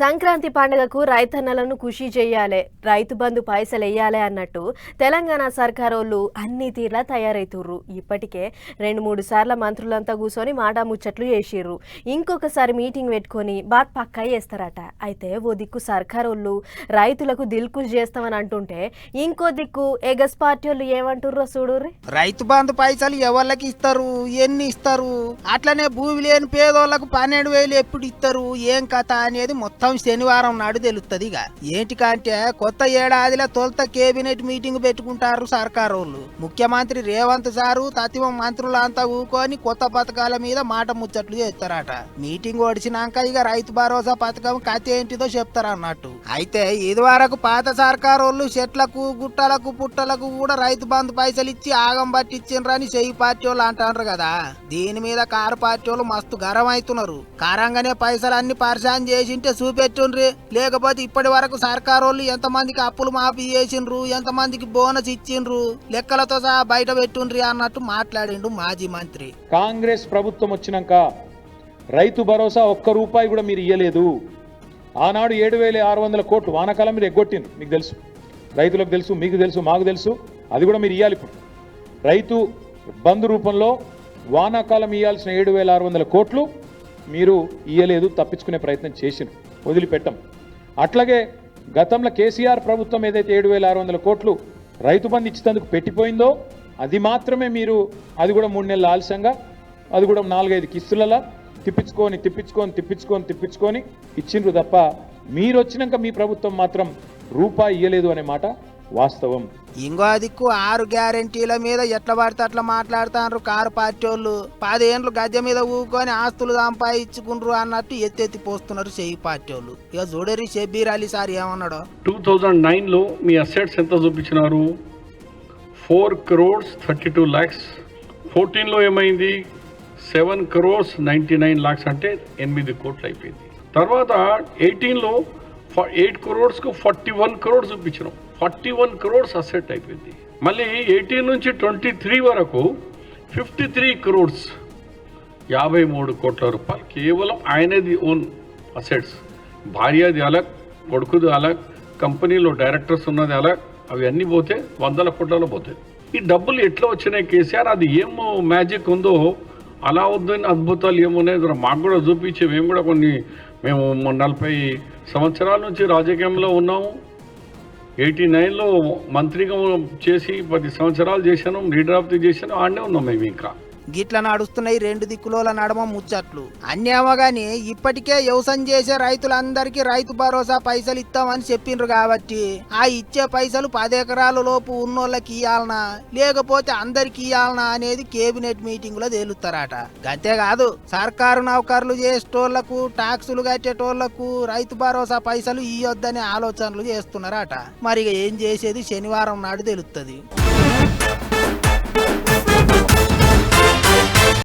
సంక్రాంతి పండుగకు రైతన్నలను ఖుషి చేయాలి రైతు బంధు పైసలు వేయాలి అన్నట్టు తెలంగాణ సర్కారోళ్ళు అన్ని తీర్లా తయారైతుర్రు. ఇప్పటికే రెండు మూడు సార్ల మంత్రులంతా కూర్చొని మాట ముచ్చట్లు చేసిర్రు. ఇంకొకసారి మీటింగ్ పెట్టుకొని బాత్ పక్కా చేస్తారట. అయితే ఓ దిక్కు సర్కారోళ్ళు రైతులకు దిల్కుష్ చేస్తామని అంటుంటే ఇంకో దిక్కు ఎగస్ పార్టీ వాళ్ళు ఏమంటుర్రో చూడు రైతు బంధు పైసలు ఎవరికి ఇస్తారు? ఎన్ని ఇస్తారు? అట్లనే భూమి లేని పేదోళ్ళకు పన్నెండు వేలు ఎప్పుడు ఇస్తారు ఏం కథ అనేది మొత్తం శనివారం నాడు తెలుస్తుంది ఇక. ఏంటికంటే కొత్త ఏడాదిలో తొలుత కేబినెట్ మీటింగ్ పెట్టుకుంటారు సర్కారు వాళ్ళు ముఖ్యమంత్రి రేవంత్ సారు తతిమ మంత్రులంతా ఊకొని కొత్త పథకాల మీద మాట ముచ్చట్లు చేస్తారట. మీటింగ్ ఓడిచినాక ఇక రైతు భరోసా పథకం కథ ఏంటిదో చెప్తారన్నట్టు అయితే ఇదివరకు పాత సర్కారు వాళ్ళు చెట్లకు గుట్టలకు పుట్టలకు కూడా రైతు బంధు పైసలు ఇచ్చి ఆగం పట్టించిండ్రని చెయ్యి పార్టీ వాళ్ళు అంటారు కదా. దీని మీద కారు పార్టీ వాళ్ళు మస్తు గరం అవుతున్నారు కారంగానే పైసలు అన్ని పరిశాన్ చేసింటే చూపెట్టుండ్రి. లేకపోతే ఇప్పటి వరకు సర్కారోళ్ళు ఎంతమందికి అప్పులు మాఫీ చేసిండ్రు ఎంతమందికి బోనస్ ఇచ్చిండ్రు లెక్కలతో సహా బయట పెట్టుండ్రి అన్నట్టు మాట్లాడిండు మాజీ మంత్రి. కాంగ్రెస్ ప్రభుత్వం వచ్చినాక రైతు భరోసా ఒక్క రూపాయి కూడా మీరు ఇయ్యలేదు. ఆనాడు ఏడు వేల ఆరు వందల కోట్లు వానాకాలం మీరు ఎగ్గొట్టింది మీకు తెలుసు. రైతులకు తెలుసు మీకు తెలుసు మాకు తెలుసు. అది కూడా మీరు ఇవ్వాలి ఇప్పుడు. రైతు బంధు రూపంలో వానాకాలం ఇవ్వాల్సిన ఏడు వేల ఆరు వందల కోట్లు మీరు ఇయ్యలేదు తప్పించుకునే ప్రయత్నం చేసినారు వదిలిపెట్టం. అట్లాగే గతంలో కేసీఆర్ ప్రభుత్వం ఏదైతే ఏడు వేల ఆరు వందల కోట్లు రైతు బంధు ఇచ్చినందుకు పెట్టిపోయిందో అది మాత్రమే మీరు అది కూడా మూడు నెలల ఆలస్యంగా అది కూడా నాలుగైదు కిస్తులలో తిప్పించుకొని తిప్పించుకొని తిప్పించుకొని తిప్పించుకొని ఇచ్చిండ్రు తప్ప మీరు వచ్చినాక మీ ప్రభుత్వం మాత్రం రూపాయి ఇయ్యలేదు అనే మాట. వాస్తవం. ఇంకో దిక్కు ఆరు గ్యారెంటీల మీద ఎట్లా పడితే అట్లా మాట్లాడుతాండ్రు కారు పార్టీ వాళ్ళు పదేండ్లు గద్దె మీద ఊకొని ఆస్తులు సంపాదించుకుండ్రు అన్నట్టు ఎత్తెత్తి పోస్తున్నారు చెయ్యి పార్టీ వాళ్ళు ఇక చూడరి షబ్బీర్ అలీ సార్ ఏమన్నాడో? టూ థౌజండ్ నైన్లో మీ అసెట్స్ ఎంత చూపించినారు? Four crores thirty two lakhs. ఫోర్టీన్లో ఏమైంది? Seven crores ninety nine lakhs అంటే ఎనిమిది కోట్లు అయిపోయింది. తర్వాత ఎయిటీన్లో ఎయిట్ క్రోర్స్కు ఫార్టీ వన్ క్రోర్స్ చూపించినాం. ఫార్టీ వన్ క్రోడ్స్ అసెట్ అయిపోయింది. మళ్ళీ ఎయిటీన్ నుంచి ట్వంటీ త్రీ వరకు ఫిఫ్టీ త్రీ క్రోడ్స్ యాభై మూడు కోట్ల రూపాయలు కేవలం ఆయనది ఓన్ అసెట్స్ భార్యది అలగ్ కొడుకుది అలగ్ కంపెనీలో డైరెక్టర్స్ ఉన్నది అలగ్ అవి అన్నీ పోతే వందల కోట్లలో పోతాయి. ఈ డబ్బులు ఎట్లా వచ్చినాయి కేసీఆర్? అది ఏమో మ్యాజిక్ ఉందో అలా వద్దని అద్భుతాలు ఏమున్నాయి మాకు కూడా చూపించి మేము కూడా కొన్ని మేము నలభై సంవత్సరాల నుంచి రాజకీయంలో ఉన్నాము. ఎయిటీ నైన్లో మంత్రిగా చేసి పది సంవత్సరాలు చేశాను లీడర్ ఆఫ్ ది చేశాను ఆడనే ఉన్నాం మేము ఇంకా. గిట్ల నడుస్తున్నాయి రెండు దిక్కులోల నడమ ముచ్చట్లు. అన్నేమో ఇప్పటికే వ్యవసాయం చేసే రైతులందరికీ రైతు భరోసా పైసలు ఇస్తామని చెప్పిండ్రు కాబట్టి ఆ ఇచ్చే పైసలు పది ఎకరాల లోపు ఉన్నోళ్ళకి ఇయ్యాలనా? లేకపోతే అందరికి ఇయ్యాలనా అనేది కేబినెట్ మీటింగ్లో తేలుతారట అంతేకాదు సర్కారు నౌకర్లు చేసేటోళ్ళకు టాక్సులు కట్టేటోళ్ళకు రైతు భరోసా పైసలు ఇయ్యొద్దనే ఆలోచనలు చేస్తున్నారట. మరి ఏం చేసేది? శనివారం నాడు తెలుస్తుంది